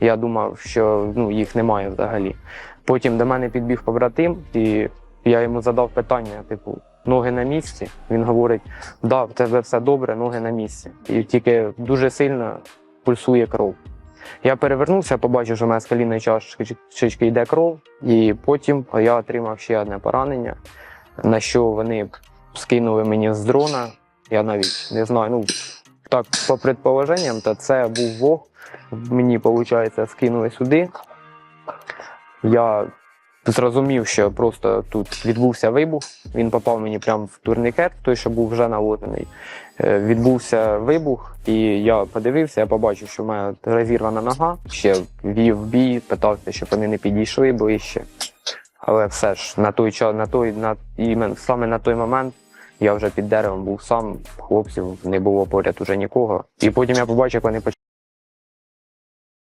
Я думав, що ну, їх немає взагалі. Потім до мене підбіг побратим, і я йому задав питання: типу, ноги на місці. Він говорить: да, в тебе все добре, ноги на місці. І тільки дуже сильно пульсує кров. Я перевернувся, побачив, що в мене з колінної чашечки йде кров, і потім я отримав ще одне поранення, на що вони скинули мені з дрона. Я навіть не знаю. Ну так, по предположенням, то це був вог. Мені, виходить, скинули сюди. Я зрозумів, що просто тут відбувся вибух. Він попав мені прямо в турнікет, той, що був вже наводений. Е, Відбувся вибух, і я подивився, я побачив, що в мене розірвана нога. Ще вів бій, питався, щоб вони не підійшли ближче. Але все ж на той час, на той, на саме на той момент я вже під деревом був сам, хлопців не було поряд уже нікого. І потім я побачив, як вони почали.